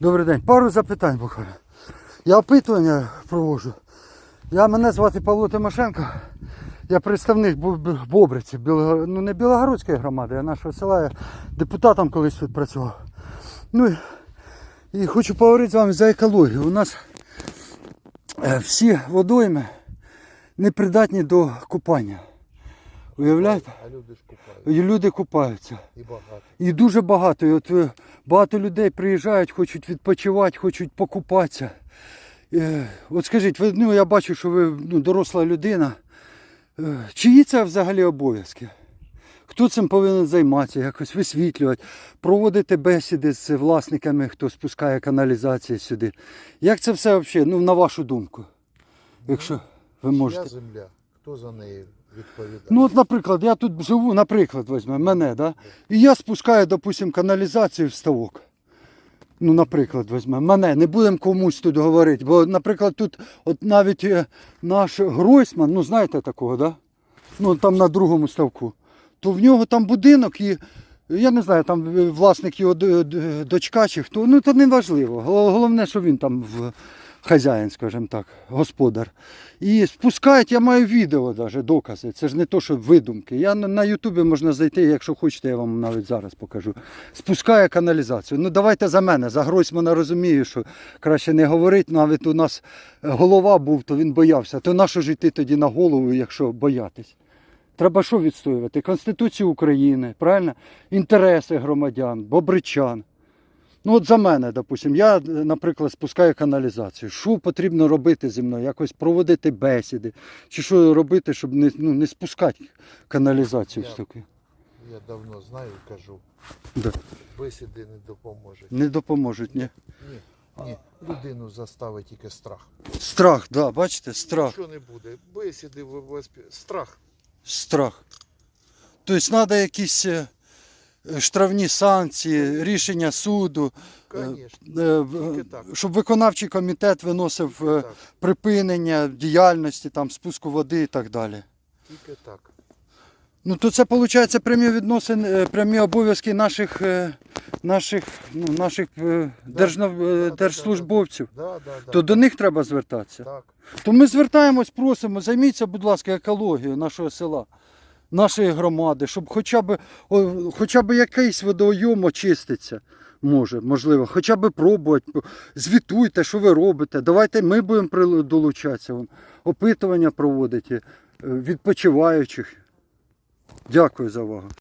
Добрий день. Пару запитань буквально. Я опитування проводжу. Я, мене звати Павло Тимошенко. Я представник Бобриці, ну не Білогородської громади, а нашого села. Я депутатом колись тут працював. Ну і, і хочу поговорити з вами за екологію. У нас е, всі водойми непридатні до купання. Уявляєте? А люди ж купають. І люди купаються. І багато. І дуже багато. І от е, багато людей приїжджають, хочуть відпочивати, хочуть покупатися. Е, От скажіть, ви, ну, я бачу, що ви ну, доросла людина. Е, Чиї це взагалі обов'язки? Хто цим повинен займатися, якось висвітлювати, проводити бесіди з власниками, хто спускає каналізацію сюди. Як це все взагалі, ну, на вашу думку? Якщо ви можете. земля? Хто за неї Ну, от, наприклад, я тут живу, наприклад, візьмемо мене, да? і я спускаю, допустим, каналізацію в ставок. Ну, наприклад, візьмемо мене, не будемо комусь тут говорити. Бо, наприклад, тут от навіть е, наш Гройсман, ну знаєте такого, да? Ну там на другому ставку, то в нього там будинок і. Я не знаю, там е, власник його дочка чи хто, ну то не важливо. Головне, що він там в хазяїн, скажімо так, господар. І спускають, я маю відео навіть, докази. Це ж не то, що видумки. Я на- на Ютубі можна зайти, якщо хочете, я вам навіть зараз покажу. Спускає каналізацію. Ну давайте за мене. За Гройсмана розумію, що краще не говорити. Навіть у нас голова був, то він боявся. То нащо ж йти тоді на голову, якщо боятись? Треба що відстоювати? Конституцію України, правильно? Інтереси громадян, бобричан. Ну от за мене, допустим, я, наприклад, спускаю каналізацію. Що потрібно робити зі мною? Якось проводити бесіди. Чи що робити, щоб не, ну, не спускати каналізацію Я-? Я давно знаю, і кажу. Да. Бесіди не допоможуть. Не допоможуть, ні. Ні, ні. Людину заставить тільки страх. Страх, да, бачите, страх. Що не буде? Бесіди. Страх. Страх. Тобто треба якісь е, штрафні санкції, рішення суду, е, е, щоб виконавчий комітет виносив е, припинення діяльності, там, спуску води і так далі. Тільки так. Ну то це виходить прямі відносини, прямі обов'язки наших, наших, ну, наших держнав- держслужбовців. Да, да, да. То до них треба звертатися. Так. То ми звертаємось, просимо, займіться, будь ласка, екологією нашого села, нашої громади, щоб хоча б, хоча б якийсь водойом очиститься. Може, можливо, хоча б пробувати, звітуйте, що ви робите. Давайте ми будемо долучатися. Опитування проводити е, відпочиваючих. Дякую за увагу.